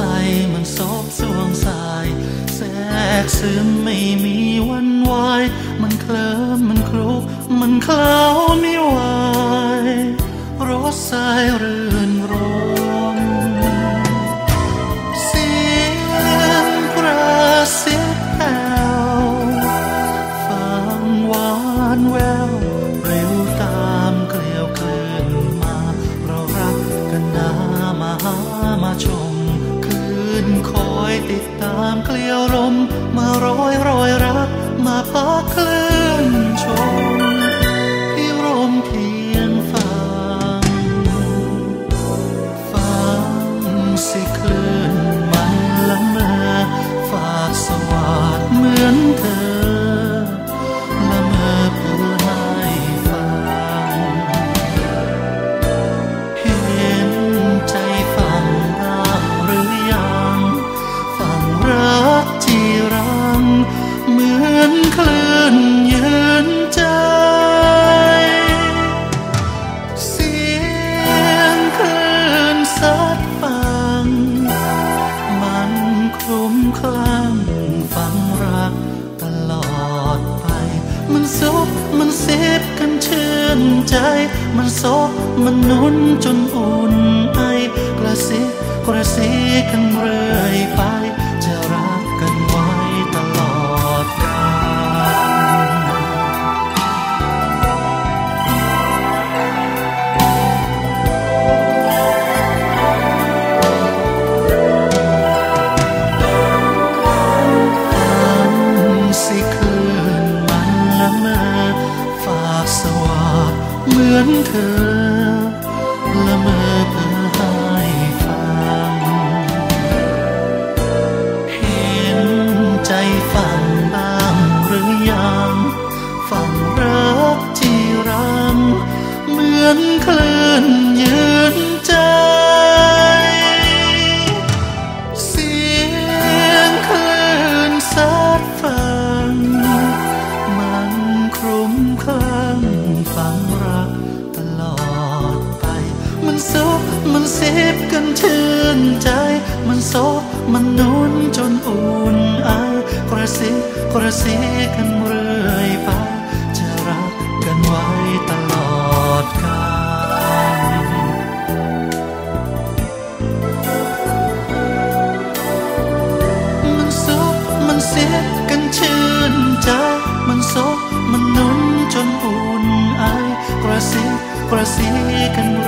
ใสมันซบสวงสาย แทรกซึมไม่มีวันวาย มันเคลิ้มมันคลุก มันเคล้าไม่ไหวรสสายเรื่นรมเสียงกระซิบแผ่วฟังหวานแวว ติดตามเกลียวลมมาร้อยรอยรักมาพักคลื่น ที่รังเหมือนคลื่นเยืนใจ เสียงคลื่นซัดฟัง มันคลุ้มคลั่งฟังรักตลอดไป มันซุบมันเซบกันชื่นใจ มันซบมันนุ่นจนอุ่นไอกระซิบกระซิบกันเรื่อยไป อนเธอละเมอเพื่อให้ฟัง เห็นใจฟังบ้างหรือยัง ฟังรักที่รังเหมือนคลื่นยื ใจ มันโซบมันนุ่นจนอุ่นไอกระซิบกระซิบกันเรื่อยไป จะรักกันไว้ตลอดกาลมันซุบมันเสียกันชื่นใจ มันโซบมันนุ่นจนอุ่นไอกระซิบกระซิบกันเ